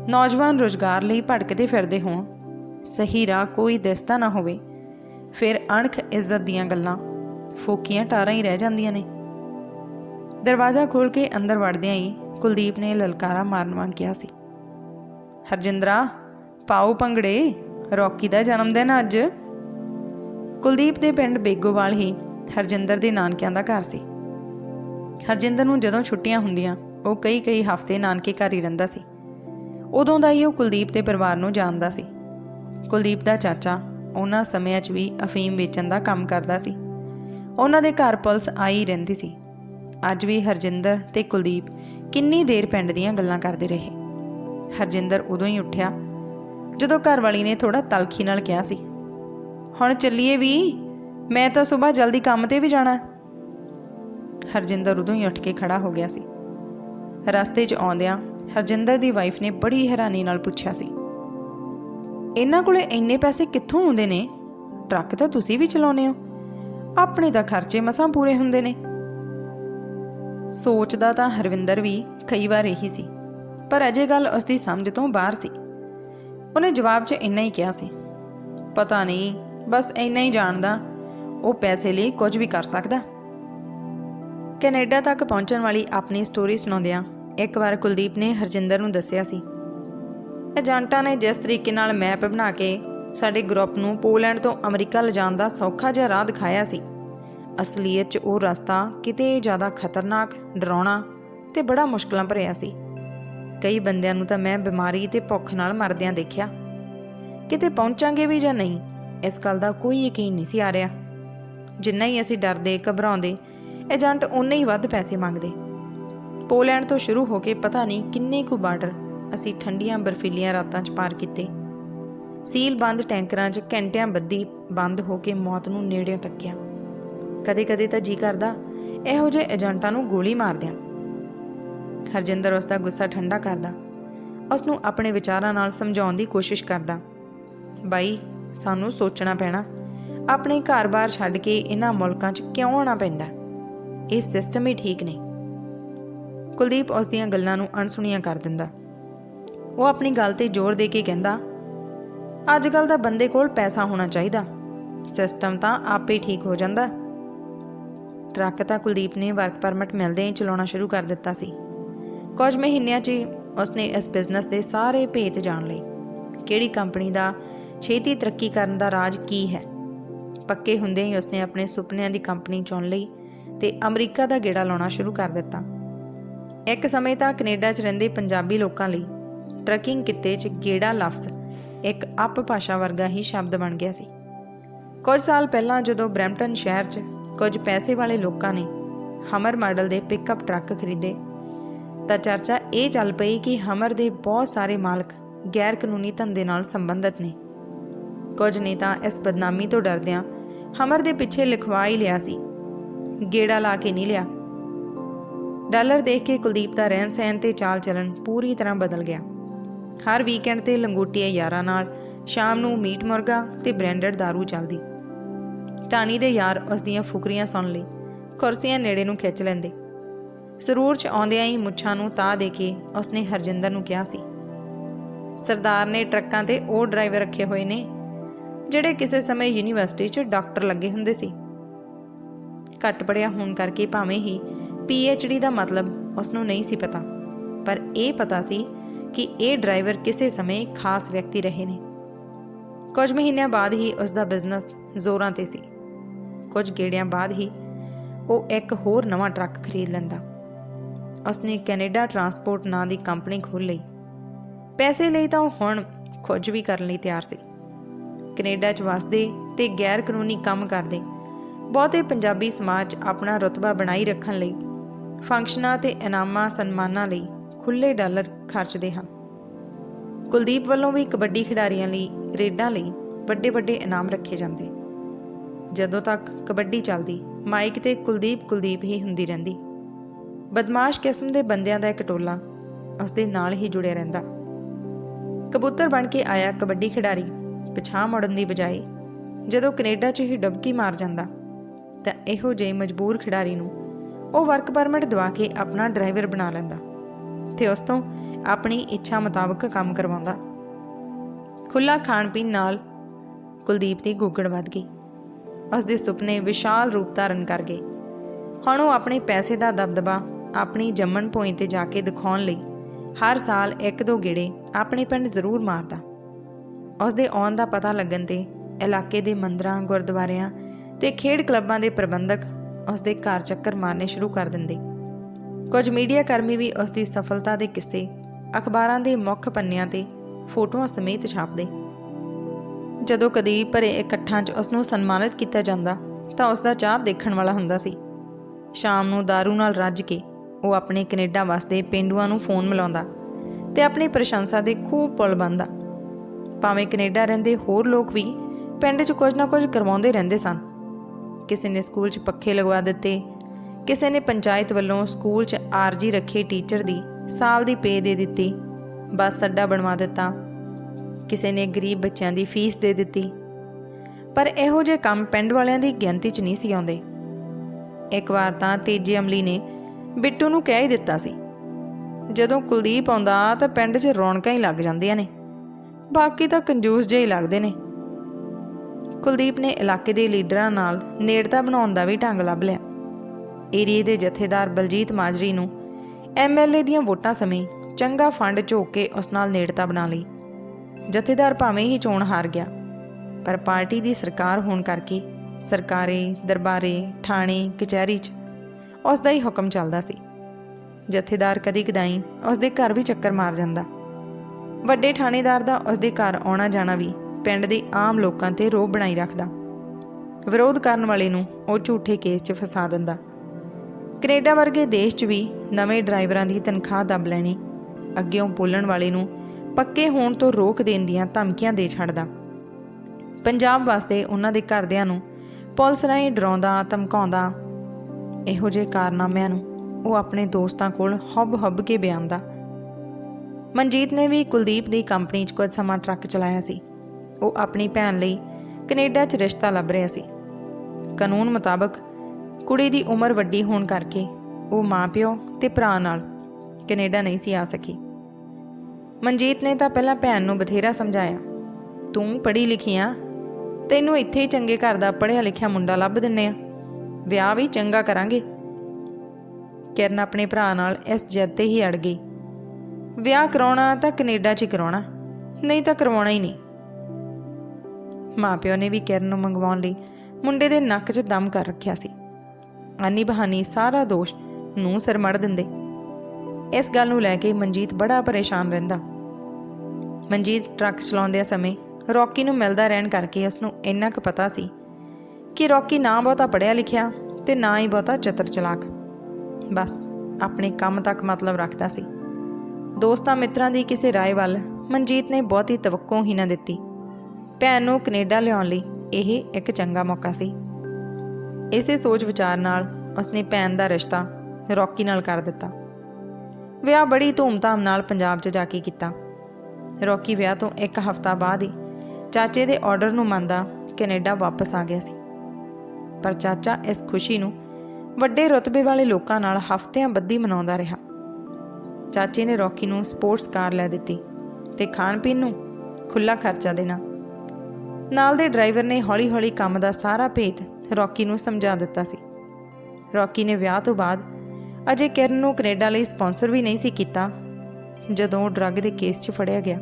A: ਨੌਜਵਾਨ ਰੁਜ਼ਗਾਰ ਲਈ ਭਟਕਦੇ ਫਿਰਦੇ ਹੋਣ, ਸਹੀ ਰਾਹ ਕੋਈ ਦਿਸਦਾ ਨਾ ਹੋਵੇ, ਫਿਰ ਅਣਖ ਇੱਜ਼ਤ ਦੀਆਂ ਗੱਲਾਂ, ਫੋਕੀਆਂ ਟਾਰਾਂ ਹੀ ਰਹਿ ਜਾਂਦੀਆਂ ਨੇ। ਦਰਵਾਜ਼ਾ ਖੋਲ ਕੇ ਅੰਦਰ ਵੜਦਿਆਂ ਹੀ ਕੁਲਦੀਪ ਨੇ ਲਲਕਾਰਾ ਮਾਰਨ ਵਾਂਗ ਕਿਹਾ ਸੀ, ਹਰਜਿੰਦਰਾ, ਪਾਓ ਭੰਗੜੇ, ਰੌਕੀ ਦਾ ਜਨਮ ਦਿਨ ਅੱਜ। ਕੁਲਦੀਪ ਦੇ ਪਿੰਡ ਬੇਗੋਵਾਲ ਹੀ ਹਰਜਿੰਦਰ ਦੇ ਨਾਨਕਿਆਂ ਦਾ ਘਰ ਸੀ। ਹਰਜਿੰਦਰ ਨੂੰ ਜਦੋਂ ਛੁੱਟੀਆਂ ਹੁੰਦੀਆਂ, ਉਹ ਕਈ ਕਈ ਹਫ਼ਤੇ ਨਾਨਕੇ ਘਰ ਹੀ ਰਹਿੰਦਾ ਸੀ। ਉਦੋਂ ਦਾ ਹੀ ਉਹ ਕੁਲਦੀਪ ਦੇ ਪਰਿਵਾਰ ਨੂੰ ਜਾਣਦਾ ਸੀ। ਕੁਲਦੀਪ ਦਾ ਚਾਚਾ ਉਹਨਾਂ ਸਮਿਆਂ 'ਚ ਵੀ ਅਫੀਮ ਵੇਚਣ ਦਾ ਕੰਮ ਕਰਦਾ ਸੀ। ਉਹਨਾਂ ਦੇ ਘਰ ਪੁਲਿਸ ਆਈ ਰਹਿੰਦੀ ਸੀ। ਅੱਜ ਵੀ ਹਰਜਿੰਦਰ ਤੇ ਕੁਲਦੀਪ ਕਿੰਨੀ ਦੇਰ ਪਿੰਡ ਦੀਆਂ ਗੱਲਾਂ ਕਰਦੇ ਰਹੇ। ਹਰਜਿੰਦਰ ਉਦੋਂ ਹੀ ਉੱਠਿਆ, ਜਦੋਂ ਘਰ ਵਾਲੀ ਨੇ ਥੋੜਾ ਤਲਖੀ ਨਾਲ ਕਿਹਾ ਸੀ, ਹੁਣ ਚੱਲੀਏ ਵੀ, ਮੈਂ ਤਾਂ ਸਵੇਰ ਜਲਦੀ ਕੰਮ ਤੇ ਵੀ ਜਾਣਾ ਹਰਜਿੰਦਰ ਉਦੋਂ ਹੀ ਉੱਠ ਕੇ ਖੜਾ ਹੋ ਗਿਆ ਸੀ। ਰਸਤੇ 'ਚ ਆਉਂਦਿਆਂ ਹਰਜਿੰਦਰ ਦੀ ਵਾਈਫ ਨੇ ਬੜੀ ਹੈਰਾਨੀ ਨਾਲ ਪੁੱਛਿਆ ਸੀ, ਇਹਨਾਂ ਕੋਲੇ ਇੰਨੇ ਪੈਸੇ ਕਿੱਥੋਂ ਆਉਂਦੇ ਨੇ? ਟਰੱਕ ਤਾਂ ਤੁਸੀਂ ਵੀ ਚਲਾਉਂਦੇ ਹੋ। ਆਪਣੇ ਤਾਂ ਖਰਚੇ ਮਸਾਂ ਪੂਰੇ ਹੁੰਦੇ ਨੇ। ਸੋਚਦਾ ਤਾਂ ਹਰਵਿੰਦਰ ਵੀ ਕਈ ਵਾਰ ਇਹੀ ਸੀ, ਪਰ ਅਜੇ ਗੱਲ ਉਸ ਦੀ ਸਮਝ ਤੋਂ ਬਾਹਰ ਸੀ। ਉਹਨੇ ਜਵਾਬ 'ਚ ਇੰਨਾ ਹੀ ਕਿਹਾ ਸੀ, ਪਤਾ ਨਹੀਂ, ਬਸ ਇੰਨਾ ਹੀ ਜਾਣਦਾ, ਉਹ ਪੈਸੇ ਲਈ ਕੁਝ ਵੀ ਕਰ ਸਕਦਾ। ਕੈਨੇਡਾ ਤੱਕ ਪਹੁੰਚਣ ਵਾਲੀ ਆਪਣੀ ਸਟੋਰੀ ਸੁਣਾਉਂਦਿਆਂ ਇੱਕ ਵਾਰ ਕੁਲਦੀਪ ਨੇ ਹਰਜਿੰਦਰ ਨੂੰ ਦੱਸਿਆ ਸੀ, ਏਜੰਟਾਂ ਨੇ ਜਿਸ ਤਰੀਕੇ ਨਾਲ ਮੈਪ ਬਣਾ ਕੇ ਸਾਡੇ ਗਰੁੱਪ ਨੂੰ ਪੋਲੈਂਡ ਤੋਂ ਅਮਰੀਕਾ ਲਿਜਾਣ ਦਾ ਸੌਖਾ ਜਿਹਾ ਰਾਹ ਦਿਖਾਇਆ ਸੀ ਅਸਲੀਅਤ 'ਚ ਉਹ ਰਸਤਾ ਕਿਤੇ ਜ਼ਿਆਦਾ ਖਤਰਨਾਕ, ਡਰਾਉਣਾ ਤੇ ਬੜਾ ਮੁਸ਼ਕਲਾਂ ਭਰਿਆ ਸੀ। ਕਈ ਬੰਦਿਆਂ ਨੂੰ ਤਾਂ ਮੈਂ ਬਿਮਾਰੀ ਤੇ ਭੁੱਖ ਨਾਲ ਮਰਦਿਆਂ ਦੇਖਿਆ। ਕਿਤੇ ਪਹੁੰਚਾਂਗੇ ਵੀ ਜਾਂ ਨਹੀਂ, ਇਸ ਗੱਲ ਦਾ ਕੋਈ ਯਕੀਨ ਨਹੀਂ ਸੀ ਆ ਰਿਹਾ। ਜਿੰਨਾ ਹੀ ਅਸੀਂ ਡਰਦੇ, ਘਬਰਾਉਂਦੇ, ਏਜੰਟ ਉਨੇ ਹੀ ਵੱਧ ਪੈਸੇ ਮੰਗਦੇ। ਪੋਲੈਂਡ ਤੋਂ ਸ਼ੁਰੂ ਹੋ ਕੇ ਪਤਾ ਨਹੀਂ ਕਿੰਨੇ ਕੁ ਬਾਰਡਰ ਅਸੀਂ ਠੰਡੀਆਂ ਬਰਫੀਲੀਆਂ ਰਾਤਾਂ 'ਚ ਪਾਰ ਕੀਤੇ। ਸੀਲ ਬੰਦ ਟੈਂਕਰਾਂ 'ਚ ਘੰਟਿਆਂ ਬੱਦੀ ਬੰਦ ਹੋ ਕੇ ਮੌਤ ਨੂੰ ਨੇੜਿਓਂ ਤੱਕਿਆ। ਕਦੇ-ਕਦੇ ਤਾਂ ਜੀ ਕਰਦਾ, ਇਹੋ ਜਿਹੇ ਏਜੰਟਾਂ ਨੂੰ ਗੋਲੀ ਮਾਰ ਦਿਆਂ ਹਰਜਿੰਦਰ ਉਸ ਦਾ ਗੁੱਸਾ ਠੰਡਾ ਕਰਦਾ। ਉਸ ਨੂੰ ਆਪਣੇ ਵਿਚਾਰਾਂ ਨਾਲ ਸਮਝਾਉਣ ਦੀ ਕੋਸ਼ਿਸ਼ ਕਰਦਾ। ਬਾਈ, ਸਾਨੂੰ ਸੋਚਣਾ ਪੈਣਾ। ਆਪਣੇ ਘਰ-ਬਾਰ ਛੱਡ ਕੇ ਇਹਨਾਂ ਮੁਲਕਾਂ 'ਚ ਕਿਉਂ ਆਉਣਾ ਪੈਂਦਾ? ਇਹ ਸਿਸਟਮ ਹੀ ਠੀਕ ਨਹੀਂ। ਕੁਲਦੀਪ ਉਸ ਦੀਆਂ ਗੱਲਾਂ ਨੂੰ ਅਣਸੁਣੀਆਂ ਕਰ ਦਿੰਦਾ। ਉਹ ਆਪਣੀ ਗੱਲ ਤੇ ਜ਼ੋਰ ਦੇ ਕੇ ਕਹਿੰਦਾ ਅੱਜ ਕੱਲ ਦਾ ਬੰਦੇ ਕੋਲ ਪੈਸਾ ਹੋਣਾ ਚਾਹੀਦਾ। ਸਿਸਟਮ ਤਾਂ ਆਪੇ ਠੀਕ ਹੋ ਜਾਂਦਾ। ਟਰੱਕ ਤਾਂ ਕੁਲਦੀਪ ਨੇ ਵਰਕ ਪਰਮਿਟ ਮਿਲਦੇ ਹੀ ਚਲਾਉਣਾ ਸ਼ੁਰੂ ਕਰ ਦਿੱਤਾ ਸੀ। ਕੁਝ ਮਹੀਨਿਆਂ 'ਚ ਹੀ ਉਸਨੇ ਇਸ ਬਿਜ਼ਨਸ ਦੇ ਸਾਰੇ ਭੇਤ ਜਾਣ ਲਈ ਕਿਹੜੀ ਕੰਪਨੀ ਦਾ ਛੇਤੀ ਤਰੱਕੀ ਕਰਨ ਦਾ ਰਾਜ ਕੀ ਹੈ? ਪੱਕੇ ਹੁੰਦੇ ਹੀ ਉਸਨੇ ਆਪਣੇ ਸੁਪਨਿਆਂ ਦੀ ਕੰਪਨੀ ਚੁਣ ਲਈ ਤੇ ਅਮਰੀਕਾ ਦਾ ਗੇੜਾ ਲਾਉਣਾ ਸ਼ੁਰੂ ਕਰ ਦਿੱਤਾ। ਇੱਕ ਸਮੇਂ ਤਾਂ ਕੈਨੇਡਾ 'ਚ ਰਹਿੰਦੇ ਪੰਜਾਬੀ ਲੋਕਾਂ ਲਈ ਟਰੱਕਿੰਗ ਕਿੱਤੇ 'ਚ ਗੇੜਾ ਲਫ਼ਜ਼ ਇੱਕ ਅਪ ਭਾਸ਼ਾ ਵਰਗਾ ਹੀ ਸ਼ਬਦ ਬਣ ਗਿਆ ਸੀ। ਕੁਝ ਸਾਲ ਪਹਿਲਾਂ ਜਦੋਂ ਬਰੈਂਪਟਨ ਸ਼ਹਿਰ 'ਚ ਕੁਝ ਪੈਸੇ ਵਾਲੇ ਲੋਕਾਂ ਨੇ ਹਮਰ ਮਾਡਲ ਦੇ ਪਿਕਅਪ ਟਰੱਕ ਖਰੀਦੇ। ਤਾਂ ਚਰਚਾ ਇਹ ਚੱਲ ਪਈ ਕਿ ਹਮਰ ਦੇ ਬਹੁਤ ਸਾਰੇ ਮਾਲਕ ਗੈਰ ਕਾਨੂੰਨੀ ਧੰਦੇ ਨਾਲ ਸੰਬੰਧਿਤ ਨੇ। ਕੁਝ ਨੇ ਤਾਂ ਇਸ ਬਦਨਾਮੀ ਤੋਂ ਡਰਦਿਆਂ ਹਮਰ ਦੇ ਪਿੱਛੇ ਲਿਖਵਾ ਹੀ ਲਿਆ ਸੀ। ਗੇੜਾ ਲਾ ਕੇ ਨਹੀਂ ਲਿਆ। ਡਾਲਰ ਦੇਖ ਕੇ ਕੁਲਦੀਪ ਦਾ ਰਹਿਣ ਸਹਿਣ ਤੇ ਚਾਲ ਚੱਲਣ ਪੂਰੀ ਤਰ੍ਹਾਂ ਬਦਲ ਗਿਆ। ਹਰ ਵੀਕਐਂਡ ਤੇ ਲੰਗੋਟੀਆਂ ਯਾਰਾਂ ਨਾਲ, ਸ਼ਾਮ ਨੂੰ ਮੀਟ ਮੁਰਗਾ ਤੇ ਬ੍ਰਾਂਡਡ दारू ਚੱਲਦੀ। ਟਾਣੀ ਦੇ ਯਾਰ ਉਸ ਦੀਆਂ ਫੁਕਰੀਆਂ ਸੁਣ ਲਈ। ਕੁਰਸੀਆਂ ਨੇੜੇ ਨੂੰ ਖਿੱਚ ਲੈਂਦੇ। ਸਰੂਰ ਚ ਆਉਂਦਿਆਂ ਹੀ ਮੁੱਛਾਂ ਨੂੰ ਤਾਂ ਦੇ ਕੇ ਉਸਨੇ ਹਰਜਿੰਦਰ ਨੂੰ ਕਿਹਾ ਸੀ, ਸਰਦਾਰ ਨੇ ਟਰੱਕਾਂ ਤੇ ਉਹ ਡਰਾਈਵਰ ਰੱਖੇ ਹੋਏ ਨੇ, ਜਿਹੜੇ ਕਿਸੇ ਸਮੇਂ ਯੂਨੀਵਰਸਿਟੀ 'ਚ ਡਾਕਟਰ ਲੱਗੇ ਹੁੰਦੇ ਸੀ। ਘੱਟ ਪੜਿਆ ਹੋਣ ਕਰਕੇ ਭਾਵੇਂ ਹੀ ਡੀ ਦਾ ਮਤਲਬ ਉਸ ਨੂੰ ਨਹੀਂ ਸੀ ਪਤਾ, ਪਰ ਇਹ ਪਤਾ ਸੀ ਕਿ ਇਹ ਡਰਾਈਵਰ ਕਿਸੇ ਸਮੇਂ ਖਾਸ ਵਿਅਕਤੀ ਰਹੇ ਨੇ। ਕੁਝ ਮਹੀਨਿਆਂ ਬਾਅਦ ਹੀ ਉਸ ਦਾ ਬਿਜ਼ਨਸ ਜ਼ੋਰਾਂ ਤੇ ਸੀ। ਕੁਝ ਗੇੜਿਆਂ ਬਾਅਦ ਹੀ ਉਹ ਇੱਕ ਹੋਰ ਨਵਾਂ ਟਰੱਕ ਖਰੀਦ ਲੈਂਦਾ। ਉਸਨੇ ਕੈਨੇਡਾ ਟਰਾਂਸਪੋਰਟ ਨਾਂ ਦੀ ਕੰਪਨੀ ਖੋਲ੍ਹ ਲਈ। ਪੈਸੇ ਲਈ ਤਾਂ ਉਹ ਹੁਣ ਕੁਝ ਵੀ ਕਰਨ ਲਈ ਤਿਆਰ ਸੀ। ਕੈਨੇਡਾ 'ਚ ਵਸਦੇ ਤੇ ਗੈਰ ਕਾਨੂੰਨੀ ਕੰਮ ਕਰਦੇ, ਬਹੁਤੇ ਪੰਜਾਬੀ ਸਮਾਜ 'ਚ ਆਪਣਾ ਰੁਤਬਾ ਬਣਾਈ ਰੱਖਣ ਲਈ, ਫੰਕਸ਼ਨਾਂ ਤੇ ਇਨਾਮਾਂ ਸਨਮਾਨਾਂ ਲਈ ਖੁੱਲੇ ਡਾਲਰ ਖਰਚਦੇ ਹਨ। ਕੁਲਦੀਪ ਵੱਲੋਂ ਵੀ ਕਬੱਡੀ ਖਿਡਾਰੀਆਂ ਲਈ ਰੇਡਾਂ ਲਈ ਵੱਡੇ ਵੱਡੇ ਇਨਾਮ ਰੱਖੇ ਜਾਂਦੇ। ਜਦੋਂ ਤੱਕ ਕਬੱਡੀ ਚੱਲਦੀ, ਮਾਈਕ ਤੇ ਕੁਲਦੀਪ ਕੁਲਦੀਪ ਹੀ ਹੁੰਦੀ ਰਹਿੰਦੀ। ਬਦਮਾਸ਼ ਕਿਸਮ ਦੇ ਬੰਦਿਆਂ ਦਾ ਇੱਕ ਟੋਲਾ ਉਸ ਦੇ ਨਾਲ ਹੀ ਜੁੜਿਆ ਰਹਿੰਦਾ। ਕਬੂਤਰ ਬਣ ਕੇ ਆਇਆ ਕਬੱਡੀ ਖਿਡਾਰੀ ਪਿਛਾਂ ਮੁੜਨ ਦੀ ਬਜਾਏ, ਜਦੋਂ ਕੈਨੇਡਾ 'ਚ ਹੀ ਡਬਕੀ ਮਾਰ ਜਾਂਦਾ, ਤਾਂ ਇਹੋ ਜਿਹੇ ਮਜਬੂਰ ਖਿਡਾਰੀ ਨੂੰ ਉਹ ਵਰਕ ਪਰਮਿਟ ਦਵਾ ਕੇ ਆਪਣਾ ਡਰਾਈਵਰ ਬਣਾ ਲੈਂਦਾ ਤੇ ਉਸ ਤੋਂ ਆਪਣੀ ਇੱਛਾ ਮੁਤਾਬਕ ਕੰਮ ਕਰਵਾਉਂਦਾ। ਖੁੱਲਾ ਖਾਣ ਪੀਣ ਨਾਲ ਕੁਲਦੀਪ ਦੀ ਗੁੱਗੜ ਵੱਧ ਗਈ। ਉਸ ਦੇ ਸੁਪਨੇ ਵਿਸ਼ਾਲ ਰੂਪ ਧਾਰਨ ਕਰ ਗਏ। ਹੁਣ ਉਹ ਆਪਣੇ ਪੈਸੇ ਦਾ ਦਬਦਬਾ, ਆਪਣੀ ਜੰਮਣ ਭੋਇੰ ਤੇ ਜਾ ਕੇ ਦਿਖਾਉਣ ਲਈ ਹਰ ਸਾਲ ਇੱਕ ਦੋ ਗੇੜੇ ਆਪਣੇ ਪਿੰਡ ਜ਼ਰੂਰ ਮਾਰਦਾ। ਉਸ ਦੇ ਆਉਣ ਦਾ ਪਤਾ ਲੱਗਣ ਤੇ ਇਲਾਕੇ ਦੇ ਮੰਦਰਾਂ, ਗੁਰਦੁਆਰਿਆਂ ਤੇ ਖੇਡ ਕਲੱਬਾਂ ਦੇ ਪ੍ਰਬੰਧਕ ਉਸ ਦੇ ਘਰ ਚੱਕਰ ਮਾਰਨੇ ਸ਼ੁਰੂ ਕਰ ਦਿੰਦੇ। ਕੁਝ ਮੀਡੀਆ ਕਰਮੀ ਵੀ ਉਸ ਦੀ ਸਫਲਤਾ ਦੇ ਕਿੱਸੇ ਅਖਬਾਰਾਂ ਦੇ ਮੁੱਖ ਪੰਨਿਆਂ ਤੇ ਫੋਟੋਆਂ ਸਮੇਤ ਛਾਪਦੇ। ਜਦੋਂ ਕਦੀ ਭਰੇ ਇਕੱਠਾਂ 'ਚ ਉਸ ਨੂੰ ਸਨਮਾਨਿਤ ਕੀਤਾ ਜਾਂਦਾ, ਤਾਂ ਉਸ ਦਾ ਚਾਹ ਦੇਖਣ ਵਾਲਾ ਹੁੰਦਾ ਸੀ। ਸ਼ਾਮ ਨੂੰ दारू ਨਾਲ ਰੱਜ ਕੇ ਉਹ ਆਪਣੇ ਕੈਨੇਡਾ ਵਸਦੇ ਪਿੰਡੂਆਂ ਨੂੰ ਫੋਨ ਮਿਲਾਉਂਦਾ ਤੇ ਆਪਣੀ ਪ੍ਰਸ਼ੰਸਾ ਦੇ ਖੂਬ ਪੁਲ ਬੰਦਾ ਭਾਵੇਂ ਕੈਨੇਡਾ ਰਹਿੰਦੇ ਹੋਰ ਲੋਕ ਵੀ ਪਿੰਡ 'ਚ ਕੁਝ ਨਾ ਕੁਝ ਕਰਵਾਉਂਦੇ ਰਹਿੰਦੇ ਸਨ। ਕਿਸੇ ਨੇ ਸਕੂਲ 'ਚ ਪੱਖੇ ਲਗਵਾ ਦਿੱਤੇ, ਕਿਸੇ ਨੇ ਪੰਚਾਇਤ ਵੱਲੋਂ ਸਕੂਲ 'ਚ ਆਰਜੀ ਰੱਖੇ ਟੀਚਰ ਦੀ ਸਾਲ ਦੀ ਪੇ ਦੇ ਦਿੱਤੀ, ਬੱਸ ਅੱਡਾ ਬਣਵਾ ਦਿੱਤਾ ਕਿਸੇ ਨੇ ਗਰੀਬ ਬੱਚਿਆਂ ਦੀ ਫੀਸ ਦੇ ਦਿੱਤੀ। ਪਰ ਇਹੋ ਜਿਹੇ ਕੰਮ ਪਿੰਡ ਵਾਲਿਆਂ ਦੀ ਗਿਣਤੀ 'ਚ ਨਹੀਂ ਸੀ ਆਉਂਦੇ। ਇੱਕ ਵਾਰ ਤਾਂ ਤੇਜੇ ਅਮਲੀ ਨੇ ਬਿੱਟੂ ਨੂੰ ਕਹਿ ਹੀ ਦਿੱਤਾ ਸੀ, ਜਦੋਂ ਕੁਲਦੀਪ ਆਉਂਦਾ ਤਾਂ ਪਿੰਡ 'ਚ ਰੌਣਕਾਂ ਹੀ ਲੱਗ ਜਾਂਦੀਆਂ ਨੇ। ਬਾਕੀ ਤਾਂ ਕੰਜੂਸ ਜਿਹੇ ਹੀ ਲੱਗਦੇ ਨੇ। ਕੁਲਦੀਪ ਨੇ ਇਲਾਕੇ ਦੇ ਲੀਡਰਾਂ ਨਾਲ ਨੇੜਤਾ ਬਣਾਉਣ ਦਾ ਵੀ ਢੰਗ ਲੱਭ ਲਿਆ। ਏਰੀਏ ਦੇ ਜਥੇਦਾਰ ਬਲਜੀਤ ਮਾਜਰੀ ਨੂੰ ਐਮਐਲਏ ਦੀਆਂ ਵੋਟਾਂ ਸਮੇਂ ਚੰਗਾ ਫੰਡ ਝੋਕ ਕੇ ਉਸ ਨਾਲ ਨੇੜਤਾ ਬਣਾ ਲਈ। ਜਥੇਦਾਰ ਭਾਵੇਂ ਹੀ ਚੋਣ ਹਾਰ ਗਿਆ, ਪਰ ਪਾਰਟੀ ਦੀ ਸਰਕਾਰ ਹੋਣ ਕਰਕੇ ਸਰਕਾਰੇ, ਦਰਬਾਰੇ, ਥਾਣੇ, ਕਚਹਿਰੀ 'ਚ ਉਸ ਦਾ ਹੀ ਹੁਕਮ ਚੱਲਦਾ ਸੀ। ਜਥੇਦਾਰ ਕਦੀ ਕਦਾਈ ਉਸ ਦੇ ਘਰ ਵੀ ਚੱਕਰ ਮਾਰ ਜਾਂਦਾ। ਵੱਡੇ ਥਾਣੇਦਾਰ ਦਾ ਉਸ ਦੇ ਘਰ ਆਉਣਾ ਜਾਣਾ ਵੀ ਪਿੰਡ ਦੇ ਆਮ ਲੋਕਾਂ ਤੇ ਰੋਬ ਬਣਾਈ ਰੱਖਦਾ। ਵਿਰੋਧ ਕਰਨ ਵਾਲੇ ਨੂੰ ਉਹ ਝੂਠੇ ਕੇਸ 'ਚ ਫਸਾ ਦਿੰਦਾ। ਕੈਨੇਡਾ ਵਰਗੇ ਦੇਸ਼ 'ਚ ਵੀ ਨਵੇਂ ਡਰਾਈਵਰਾਂ ਦੀ ਤਨਖਾਹ ਦੱਬ ਲੈਣੀ ਅੱਗੇੋਂ ਬੋਲਣ ਵਾਲੇ ਨੂੰ ਪੱਕੇ ਹੋਣ ਤੋਂ ਰੋਕ ਦੇਣ ਦੀਆਂ ਧਮਕੀਆਂ ਦੇ ਛੱਡਦਾ। ਪੰਜਾਬ ਵਾਸਤੇ ਉਹਨਾਂ ਦੇ ਘਰਦਿਆਂ ਨੂੰ ਪੁਲਿਸ ਰਾਹੀਂ ਡਰਾਉਂਦਾ, ਧਮਕਾਉਂਦਾ, ਇਹੋ ਜਿਹੇ ਕਾਰਨਾਮਿਆਂ ਨੂੰ ਉਹ ਆਪਣੇ ਦੋਸਤਾਂ ਕੋਲ ਹੱਬ-ਹੱਬ ਕੇ ਬਿਆਨਦਾ। ਮਨਜੀਤ ਨੇ ਵੀ ਕੁਲਦੀਪ ਦੀ ਕੰਪਨੀ 'ਚ ਕੁਝ ਸਮਾਂ ਟਰੱਕ ਚਲਾਇਆ ਸੀ। ਉਹ ਆਪਣੀ ਭੈਣ ਲਈ ਕੈਨੇਡਾ 'ਚ ਰਿਸ਼ਤਾ ਲੱਭ ਰਿਹਾ ਸੀ। ਕਾਨੂੰਨ ਮੁਤਾਬਕ ਕੁੜੀ ਦੀ ਉਮਰ ਵੱਡੀ ਹੋਣ ਕਰਕੇ ਉਹ ਮਾਪਿਓ ਤੇ ਭਰਾ ਨਾਲ ਕੈਨੇਡਾ ਨਹੀਂ ਸੀ ਆ ਸਕੀ। ਮਨਜੀਤ ਨੇ ਤਾਂ ਪਹਿਲਾਂ ਭੈਣ ਨੂੰ ਬਥੇਰਾ ਸਮਝਾਇਆ। ਤੂੰ ਪੜ੍ਹੀ ਲਿਖੀ ਆ। ਤੈਨੂੰ ਇੱਥੇ ਹੀ ਚੰਗੇ ਘਰ ਦਾ ਪੜ੍ਹਿਆ ਲਿਖਿਆ ਮੁੰਡਾ ਲੱਭ ਦਿੰਨੇ ਆ। ਵਿਆਹ ਵੀ ਚੰਗਾ ਕਰਾਂਗੇ। ਕਿਰਨ ਆਪਣੇ ਭਰਾ ਨਾਲ ਇਸ ਜਿੱਦ ਤੇ ਹੀ ਅੜ ਗਈ। ਵਿਆਹ ਕਰਾਉਣਾ ਤਾਂ ਕੈਨੇਡਾ 'ਚ ਹੀ ਕਰਾਉਣਾ। ਨਹੀਂ ਤਾਂ ਕਰਵਾਉਣਾ ਹੀ ਨਹੀਂ। ਮਾਪਿਓ ਨੇ ਵੀ ਕਿਰਨ ਨੂੰ ਮੰਗਵਾਉਣ ਲਈ ਮੁੰਡੇ ਦੇ ਨੱਕ 'ਚ ਦਮ ਕਰ ਰੱਖਿਆ ਸੀ। ਆਨੀ ਬਹਾਨੀ ਸਾਰਾ ਦੋਸ਼ ਨੂੰ ਸਿਰ ਮੜ ਦਿੰਦੇ। ਇਸ ਗੱਲ ਨੂੰ ਲੈ ਕੇ ਮਨਜੀਤ ਬੜਾ ਪਰੇਸ਼ਾਨ ਰਹਿੰਦਾ। ਮਨਜੀਤ ਟਰੱਕ ਚਲਾਉਂਦੇ ਸਮੇਂ ਰੌਕੀ ਨੂੰ ਮਿਲਦਾ ਰਹਿਣ ਕਰਕੇ ਉਸ ਨੂੰ ਇੰਨਾ ਕੁ ਪਤਾ ਸੀ ਕਿ ਰੌਕੀ ਨਾ ਬਹੁਤਾ ਪੜਿਆ ਲਿਖਿਆ ਤੇ ਨਾ ਹੀ ਬਹੁਤਾ ਚਤਰ ਚਲਾਕ। ਬਸ ਆਪਣੇ ਕੰਮ ਤੱਕ ਮਤਲਬ ਰੱਖਦਾ ਸੀ। ਦੋਸਤਾਂ ਮਿੱਤਰਾਂ ਦੀ ਕਿਸੇ ਰਾਏ ਵੱਲ ਮਨਜੀਤ ਨੇ ਬਹੁਤੀ ਤਵੱਕੋ ਹੀ ਨਾ ਦਿੱਤੀ। ਭੈਣ ਨੂੰ ਕੈਨੇਡਾ ਲਿਆਉਣ ਲਈ ਇਹ ਇੱਕ ਚੰਗਾ ਮੌਕਾ ਸੀ। ਇਸੇ ਸੋਚ ਵਿਚਾਰ ਨਾਲ ਉਸਨੇ ਭੈਣ ਦਾ ਰਿਸ਼ਤਾ ਰੌਕੀ ਨਾਲ ਕਰ ਦਿੱਤਾ। ਵਿਆਹ ਬੜੀ ਧੂਮਧਾਮ ਨਾਲ ਪੰਜਾਬ 'ਚ ਜਾ ਕੇ ਕੀਤਾ। ਰੌਕੀ ਵਿਆਹ ਤੋਂ ਇੱਕ ਹਫ਼ਤਾ ਬਾਅਦ ਹੀ ਚਾਚੇ ਦੇ ਆਰਡਰ ਨੂੰ ਮੰਨਦਾ ਕੈਨੇਡਾ ਵਾਪਸ ਆ ਗਿਆ ਸੀ। ਪਰ ਚਾਚਾ ਇਸ ਖੁਸ਼ੀ ਨੂੰ ਵੱਡੇ ਰੁਤਬੇ ਵਾਲੇ ਲੋਕਾਂ ਨਾਲ ਹਫ਼ਤਿਆਂ ਬੱਧੀ ਮਨਾਉਂਦਾ ਰਿਹਾ। ਚਾਚੇ ਨੇ ਰੌਕੀ ਨੂੰ ਸਪੋਰਟਸ ਕਾਰ ਲੈ ਦਿੱਤੀ ਤੇ ਖਾਣ ਪੀਣ ਨੂੰ ਖੁੱਲਾ ਖਰਚਾ ਦੇਣਾ। ਨਾਲ ਦੇ ਡਰਾਈਵਰ ਨੇ ਹੌਲੀ-ਹੌਲੀ ਕੰਮ ਦਾ ਸਾਰਾ ਭੇਤ ਰੌਕੀ ਨੂੰ ਸਮਝਾ ਦਿੱਤਾ ਸੀ। ਰੌਕੀ ਨੇ ਵਿਆਹ ਤੋਂ ਬਾਅਦ ਅਜੇ ਕਿਰਨ ਨੂੰ ਕੈਨੇਡਾ ਲਈ ਸਪਾਂਸਰ ਵੀ ਨਹੀਂ ਸੀ ਕੀਤਾ, ਜਦੋਂ ਉਹ ਡਰੱਗ ਦੇ ਕੇਸ 'ਚ ਫੜਿਆ ਗਿਆ।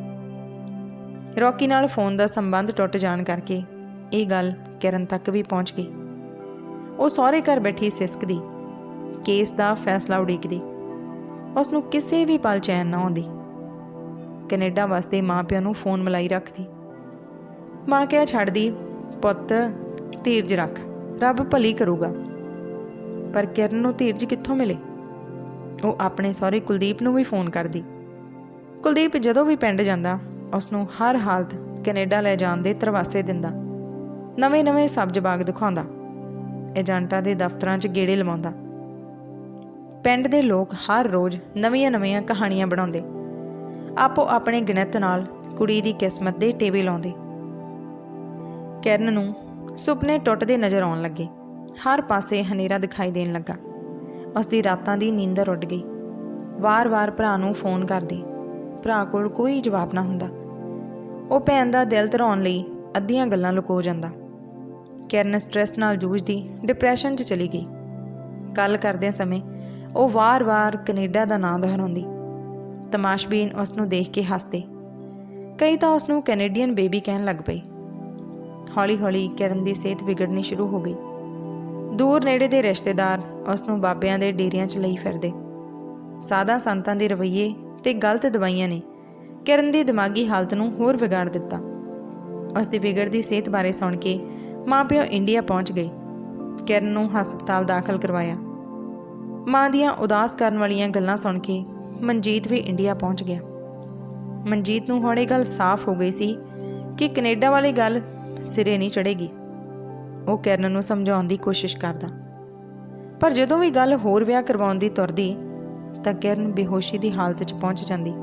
A: ਰੌਕੀ ਨਾਲ ਫੋਨ ਦਾ ਸੰਬੰਧ ਟੁੱਟ ਜਾਣ ਕਰਕੇ ਇਹ ਗੱਲ ਕਿਰਨ ਤੱਕ ਵੀ ਪਹੁੰਚ ਗਈ। ਉਹ ਸਹੁਰੇ ਘਰ ਬੈਠੀ ਸਿਸਕਦੀ ਕੇਸ ਦਾ ਫੈਸਲਾ ਉਡੀਕਦੀ। ਉਸ ਨੂੰ ਕਿਸੇ ਵੀ ਪਲ ਚੈਨ ਨਾ ਆਉਂਦੀ। ਕੈਨੇਡਾ ਵਾਸਤੇ ਮਾਪਿਆਂ ਨੂੰ ਫੋਨ ਮਲਾਈ ਰੱਖਦੀ। ਮਾਂ ਕਿਹਾ ਛੱਡਦੀ ਪੁੱਤ, ਧੀਰਜ ਰੱਖ, ਰੱਬ ਭਲੀ ਕਰੂਗਾ। ਪਰ ਕਿਰਨ ਨੂੰ ਧੀਰਜ ਕਿੱਥੋਂ ਮਿਲੇ? ਉਹ ਆਪਣੇ ਸਹੁਰੇ ਕੁਲਦੀਪ ਨੂੰ ਵੀ ਫੋਨ ਕਰਦੀ। ਕੁਲਦੀਪ ਜਦੋਂ ਵੀ ਪਿੰਡ ਜਾਂਦਾ ਉਸ ਨੂੰ ਹਰ ਹਾਲਤ ਕੈਨੇਡਾ ਲੈ ਜਾਣ ਦੇ ਤਰਵਾਸੇ ਦਿੰਦਾ। ਨਵੇਂ-ਨਵੇਂ ਸਬਜ਼ ਬਾਗ ਦਿਖਾਉਂਦਾ। ਏਜੰਟਾਂ ਦੇ ਦਫ਼ਤਰਾਂ 'ਚ ਗੇੜੇ ਲਵਾਉਂਦਾ। ਪਿੰਡ ਦੇ ਲੋਕ ਹਰ ਰੋਜ਼ ਨਵੀਆਂ-ਨਵੀਆਂ ਕਹਾਣੀਆਂ ਬਣਾਉਂਦੇ। ਆਪੋ ਆਪਣੇ ਗਣਿਤ ਨਾਲ ਕੁੜੀ ਦੀ ਕਿਸਮਤ ਦੇ ਟੇਵੇ ਲਾਉਂਦੇ। ਕਿਰਨ ਨੂੰ ਸੁਪਨੇ ਟੁੱਟਦੇ ਨਜ਼ਰ ਆਉਣ ਲੱਗੇ। ਹਰ ਪਾਸੇ ਹਨੇਰਾ ਦਿਖਾਈ ਦੇਣ ਲੱਗਾ। ਉਸ ਦੀ ਰਾਤਾਂ ਦੀ ਨੀਂਦਰ ਉੱਡ ਗਈ। ਵਾਰ-ਵਾਰ ਭਰਾ ਨੂੰ ਫੋਨ ਕਰਦੀ। ਭਰਾ ਕੋਲ ਕੋਈ ਜਵਾਬ ਨਾ ਹੁੰਦਾ। ਉਹ ਭੈਣ ਦਾ ਦਿਲ ਧਰਾਉਣ ਲਈ ਅੱਧੀਆਂ ਗੱਲਾਂ ਲੁਕੋ ਜਾਂਦਾ। ਕਿਰਨ ਸਟ੍ਰੈਸ ਨਾਲ ਜੂਝਦੀ ਡਿਪਰੈਸ਼ਨ 'ਚ ਚਲੀ ਗਈ। ਗੱਲ ਕਰਦੇ ਸਮੇਂ ਉਹ ਵਾਰ-ਵਾਰ ਕੈਨੇਡਾ ਦਾ ਨਾਂ ਦੁਹਰਾਉਂਦੀ। ਤਮਾਸ਼ਬੀਨ ਉਸ ਨੂੰ ਦੇਖ ਕੇ ਹੱਸਦੇ। ਕਈ ਤਾਂ ਉਸ ਨੂੰ ਕੈਨੇਡੀਅਨ ਬੇਬੀ ਕਹਿਣ ਲੱਗ ਪਈ। ਹੌਲੀ-ਹੌਲੀ ਕਿਰਨ ਦੀ ਸਿਹਤ ਵਿਗੜਨੀ ਸ਼ੁਰੂ ਹੋ ਗਈ। ਦੂਰ ਨੇੜੇ ਦੇ ਰਿਸ਼ਤੇਦਾਰ ਉਸ ਨੂੰ ਬਾਬਿਆਂ ਦੇ ਡੇਰਿਆਂ 'ਚ ਲਈ ਫਿਰਦੇ। ਸਾਦਾ ਸੰਤਾਂ ਦੇ ਰਵੱਈਏ ਤੇ ਗਲਤ ਦਵਾਈਆਂ ਨੇ, ਕਿਰਨ ਦੀ ਦਿਮਾਗੀ ਹਾਲਤ ਨੂੰ ਹੋਰ ਵਿਗਾੜ ਦਿੱਤਾ। ਉਸ ਦੀ ਵਿਗੜਦੀ ਸਿਹਤ ਬਾਰੇ ਸੁਣ ਕੇ ਮਾਪਿਓ ਇੰਡੀਆ ਪਹੁੰਚ ਗਏ। ਕਿਰਨ ਨੂੰ ਹਸਪਤਾਲ ਦਾਖਲ ਕਰਵਾਇਆ। ਮਾਂ ਦੀਆਂ ਉਦਾਸ ਕਰਨ ਵਾਲੀਆਂ ਗੱਲਾਂ ਸੁਣ ਕੇ ਮਨਜੀਤ ਵੀ ਇੰਡੀਆ ਪਹੁੰਚ ਗਿਆ। ਮਨਜੀਤ ਨੂੰ ਹੁਣ ਇਹ ਗੱਲ ਸਾਫ਼ ਹੋ ਗਈ ਸੀ ਕਿ ਕੈਨੇਡਾ ਵਾਲੀ ਗੱਲ ਸਿਰੇ ਨਹੀਂ ਚੜੇਗੀ ਉਹ ਕਿਰਨ ਨੂੰ ਸਮਝਾਉਣ ਦੀ ਕੋਸ਼ਿਸ਼ ਕਰਦਾ। ਪਰ ਜਦੋਂ ਵੀ ਗੱਲ ਹੋਰ ਵਿਆਹ ਕਰਵਾਉਣ ਦੀ ਤੁਰਦੀ, ਤਾਂ ਕਿਰਨ ਬੇਹੋਸ਼ੀ ਦੀ ਹਾਲਤ 'ਚ ਪਹੁੰਚ ਜਾਂਦੀ।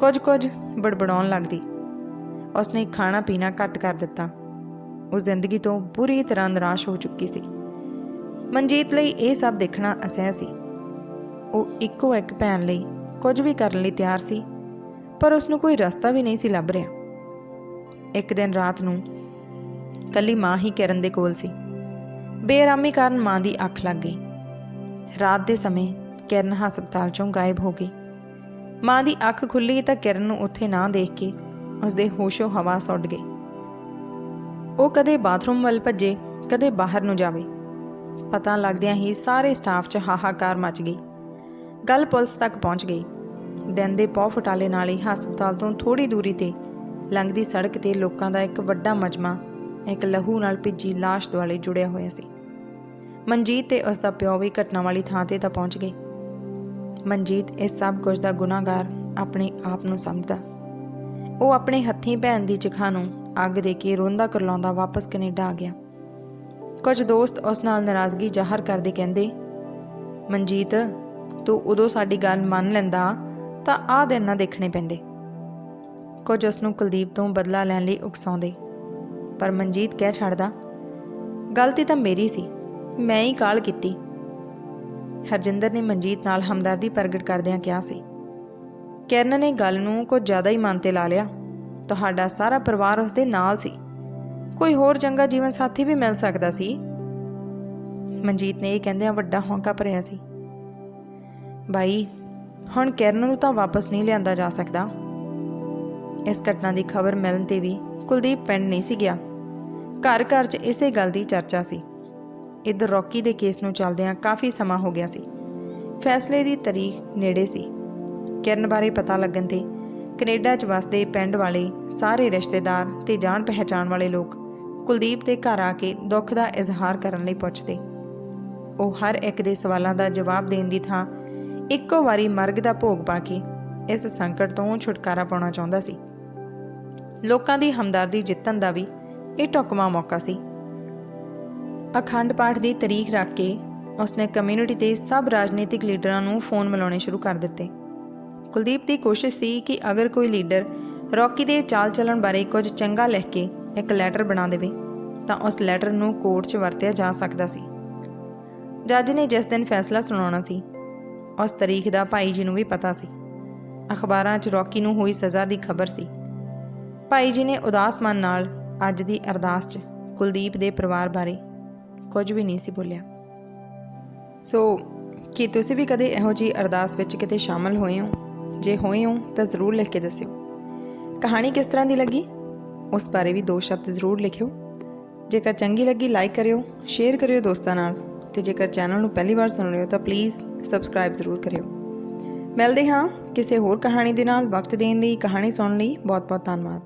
A: ਕੁਝ ਕੁਝ ਬੜਬੜਾਉਣ ਲੱਗਦੀ। ਉਸਨੇ ਖਾਣਾ ਪੀਣਾ ਘੱਟ ਕਰ ਦਿੱਤਾ। ਉਹ ਜ਼ਿੰਦਗੀ ਤੋਂ ਬੁਰੀ ਤਰ੍ਹਾਂ ਨਿਰਾਸ਼ ਹੋ ਚੁੱਕੀ ਸੀ। ਮਨਜੀਤ ਲਈ ਇਹ ਸਭ ਦੇਖਣਾ ਅਸਹਿ ਸੀ। ਉਹ ਇੱਕੋ ਇੱਕ ਭੈਣ ਲਈ ਕੁਝ ਵੀ ਕਰਨ ਲਈ ਤਿਆਰ ਸੀ, ਪਰ ਉਸ ਨੂੰ ਕੋਈ ਰਸਤਾ ਵੀ ਨਹੀਂ ਸੀ ਲੱਭ ਰਿਹਾ। ਇੱਕ ਦਿਨ ਰਾਤ ਨੂੰ ਕੱਲੀ ਮਾਂ ਹੀ ਕਿਰਨ ਦੇ ਕੋਲ ਸੀ। ਬੇਆਰਾਮੀ ਕਾਰਨ ਮਾਂ ਦੀ ਅੱਖ ਲੱਗ ਗਈ। ਰਾਤ ਦੇ ਸਮੇਂ ਕਿਰਨ ਹਸਪਤਾਲ ਚੋਂ ਗਾਇਬ ਹੋ ਗਈ। ਮਾਂ ਦੀ ਅੱਖ ਖੁੱਲੀ ਤਾਂ ਕਿਰਨ ਨੂੰ ਉੱਥੇ ਨਾ ਦੇਖ ਕੇ ਉਸਦੇ ਹੋਸ਼ੋ ਹਵਾਸ ਉੱਡ ਗਏ ਉਹ ਕਦੇ ਬਾਥਰੂਮ ਵੱਲ ਭੱਜੇ, ਕਦੇ ਬਾਹਰ ਨੂੰ ਜਾਵੇ। ਪਤਾ ਲੱਗਦਿਆਂ ਹੀ ਸਾਰੇ ਸਟਾਫ 'ਚ ਹਾਹਾਕਾਰ ਮਚ ਗਈ। ਗੱਲ ਪੁਲਿਸ ਤੱਕ ਪਹੁੰਚ ਗਈ। ਦਿਨ ਦੇ ਪੌ ਫਟਾਲੇ ਨਾਲ ਹੀ ਹਸਪਤਾਲ ਤੋਂ ਥੋੜੀ ਦੂਰੀ ਤੇ ਲੰਘਦੀ ਸੜਕ ਤੇ ਲੋਕਾਂ ਦਾ ਇੱਕ ਵੱਡਾ ਮਜਮਾ ਇੱਕ ਲਹੂ ਨਾਲ ਭਿੱਜੀ ਲਾਸ਼ ਦੁਆਲੇ ਜੁੜਿਆ ਹੋਇਆ ਸੀ। ਮਨਜੀਤ ਤੇ ਉਸ ਦਾ ਪਿਓ ਵੀ ਘਟਨਾ ਵਾਲੀ ਥਾਂ ਤੇ ਤਾਂ ਪਹੁੰਚ ਗਏ। ਮਨਜੀਤ ਇਸ ਸਭ ਕੁਝ ਦਾ ਗੁਨਾਹਗਾਰ ਆਪਣੇ ਆਪ ਨੂੰ ਸਮਝਦਾ। ਉਹ ਆਪਣੇ ਹੱਥੀਂ ਭੈਣ ਦੀ ਚਿਖਾ ਨੂੰ ਅੱਗ ਦੇ ਕੇ ਰੋਂਦਾ ਕਰਲਾਉਂਦਾ ਵਾਪਸ ਕੈਨੇਡਾ ਆ ਗਿਆ। ਕੁਝ ਦੋਸਤ ਉਸ ਨਾਲ ਨਾਰਾਜ਼ਗੀ ਜ਼ਾਹਰ ਕਰਦੇ ਕਹਿੰਦੇ, ਮਨਜੀਤ, ਤੂੰ ਉਦੋਂ ਸਾਡੀ ਗੱਲ ਮੰਨ ਲੈਂਦਾ ਤਾਂ ਆਹ ਦਿਨ ਨਾ ਦੇਖਣੇ ਪੈਂਦੇ ਕੁਝ ਉਸ ਨੂੰ ਕੁਲਦੀਪ ਤੋਂ ਬਦਲਾ ਲੈਣ ਲਈ ਉਕਸਾਉਂਦੇ। ਪਰ ਮਨਜੀਤ ਕਹਿ ਛੱਡਦਾ, ਗਲਤੀ ਤਾਂ ਮੇਰੀ ਸੀ, ਮੈਂ ਹੀ ਕਾਲ ਕੀਤੀ। ਹਰਜਿੰਦਰ ਨੇ ਮਨਜੀਤ ਨਾਲ ਹਮਦਰਦੀ ਪ੍ਰਗਟ ਕਰਦਿਆਂ ਕਿਹਾ ਸੀ, ਕਿਰਨ ਨੇ ਗੱਲ ਨੂੰ ਕੁਝ ਜ਼ਿਆਦਾ ਹੀ ਮਨ ਤੇ ਲਾ ਲਿਆ। ਤੁਹਾਡਾ ਸਾਰਾ ਪਰਿਵਾਰ ਉਸ ਦੇ ਨਾਲ ਸੀ। ਕੋਈ ਹੋਰ ਚੰਗਾ ਜੀਵਨ ਸਾਥੀ ਵੀ ਮਿਲ ਸਕਦਾ ਸੀ? ਮਨਜੀਤ ਨੇ ਇਹ ਕਹਿੰਦਿਆਂ ਵੱਡਾ ਹੌਂਕਾ ਭਰਿਆ ਸੀ ਬਾਈ ਹੁਣ ਕਿਰਨ ਨੂੰ ਤਾਂ ਵਾਪਸ ਨਹੀਂ ਲਿਆਂਦਾ ਜਾ ਸਕਦਾ। ਇਸ ਘਟਨਾ ਦੀ ਖਬਰ ਮਿਲਣ ਤੇ ਵੀ ਕੁਲਦੀਪ ਪਿੰਡ ਨਹੀਂ ਸੀ ਗਿਆ। ਘਰ ਘਰ 'ਚ ਇਸੇ ਗੱਲ ਦੀ ਚਰਚਾ ਸੀ। ਇਧਰ ਰੌਕੀ ਦੇ ਕੇਸ ਨੂੰ ਚੱਲਦਿਆਂ ਕਾਫੀ ਸਮਾਂ ਹੋ ਗਿਆ ਸੀ। ਫੈਸਲੇ ਦੀ ਤਾਰੀਖ ਨੇੜੇ ਸੀ। ਕਿਰਨ ਬਾਰੇ ਪਤਾ ਲੱਗਣ ਤੇ ਕੈਨੇਡਾ 'ਚ ਵਸਦੇ ਪਿੰਡ ਵਾਲੇ ਸਾਰੇ ਰਿਸ਼ਤੇਦਾਰ ਤੇ ਜਾਣ ਪਹਿਚਾਣ ਵਾਲੇ ਲੋਕ ਕੁਲਦੀਪ ਦੇ ਘਰ ਆ ਕੇ ਦੁੱਖ ਦਾ ਇਜ਼ਹਾਰ ਕਰਨ ਲਈ ਪੁੱਛਦੇ। ਉਹ ਹਰ ਇੱਕ ਦੇ ਸਵਾਲਾਂ ਦਾ ਜਵਾਬ ਦੇਣ ਦੀ ਥਾਂ ਇੱਕੋ ਵਾਰੀ ਮਰਗ ਦਾ ਭੋਗ ਪਾ ਕੇ ਇਸ ਸੰਕਟ ਤੋਂ ਛੁਟਕਾਰਾ ਪਾਉਣਾ ਚਾਹੁੰਦਾ ਸੀ। ਲੋਕਾਂ ਦੀ ਹਮਦਰਦੀ ਜਿੱਤਣ ਦਾ ਵੀ ਇਹ ਟੁਕਮਾ ਮੌਕਾ ਸੀ। ਅਖੰਡ ਪਾਠ ਦੀ ਤਾਰੀਖ ਰੱਖ ਕੇ ਉਸਨੇ ਕਮਿਊਨਿਟੀ ਦੇ ਸਭ ਰਾਜਨੀਤਿਕ ਲੀਡਰਾਂ ਨੂੰ ਫੋਨ ਮਿਲਾਉਣੇ ਸ਼ੁਰੂ ਕਰ ਦਿੱਤੇ। ਕੁਲਦੀਪ ਦੀ ਕੋਸ਼ਿਸ਼ ਸੀ ਕਿ ਅਗਰ ਕੋਈ ਲੀਡਰ ਰੌਕੀ ਦੇ ਚਾਲ ਚੱਲਣ ਬਾਰੇ ਕੁਝ ਚੰਗਾ ਲਿਖ ਕੇ ਇੱਕ ਲੈਟਰ ਬਣਾ ਦੇਵੇ, ਤਾਂ ਉਸ ਲੈਟਰ ਨੂੰ ਕੋਰਟ 'ਚ ਵਰਤਿਆ ਜਾ ਸਕਦਾ ਸੀ। ਜੱਜ ਨੇ ਜਿਸ ਦਿਨ ਫੈਸਲਾ ਸੁਣਾਉਣਾ ਸੀ, ਉਸ ਤਾਰੀਖ ਦਾ ਭਾਈ ਜੀ ਨੂੰ ਵੀ ਪਤਾ ਸੀ। ਅਖਬਾਰਾਂ 'ਚ ਰੌਕੀ ਨੂੰ ਹੋਈ ਸਜ਼ਾ ਦੀ ਖਬਰ ਸੀ। ਭਾਈ ਜੀ ਨੇ ਉਦਾਸ ਮਨ ਨਾਲ ਅੱਜ ਦੀ ਅਰਦਾਸ 'ਚ ਕੁਲਦੀਪ ਦੇ ਪਰਿਵਾਰ ਬਾਰੇ ਕੁਝ ਵੀ ਨਹੀਂ ਸੀ ਬੋਲਿਆ। ਸੋ ਕੀ ਤੁਸੀਂ ਵੀ ਕਦੇ ਇਹੋ ਜੀ ਅਰਦਾਸ ਵਿੱਚ ਕਿਤੇ ਸ਼ਾਮਲ ਹੋਏ ਹੋ? ਜੇ ਹੋਏ ਹੋ, ਤਾਂ ਜ਼ਰੂਰ ਲਿਖ ਕੇ ਦੱਸਿਓ। ਕਹਾਣੀ ਕਿਸ ਤਰ੍ਹਾਂ ਦੀ ਲੱਗੀ? ਉਸ ਬਾਰੇ ਵੀ ਦੋ ਸ਼ਬਦ ਜ਼ਰੂਰ ਲਿਖਿਓ। ਜੇਕਰ ਚੰਗੀ ਲੱਗੀ, ਲਾਈਕ ਕਰਿਓ, ਸ਼ੇਅਰ ਕਰਿਓ ਦੋਸਤਾਂ ਨਾਲ ਤੇ ਜੇਕਰ ਚੈਨਲ ਨੂੰ ਪਹਿਲੀ ਵਾਰ ਸੁਣ ਰਹੇ ਹੋ, ਤਾਂ ਪਲੀਜ਼ ਸਬਸਕ੍ਰਾਈਬ ਜ਼ਰੂਰ ਕਰਿਓ। ਮਿਲਦੇ ਹਾਂ ਕਿਸੇ ਹੋਰ ਕਹਾਣੀ ਦੇ ਨਾਲ ਵਕਤ ਦੇਣ ਲਈ, ਕਹਾਣੀ ਸੁਣਨ ਲਈ। ਬਹੁਤ ਬਹੁਤ ਧੰਨਵਾਦ।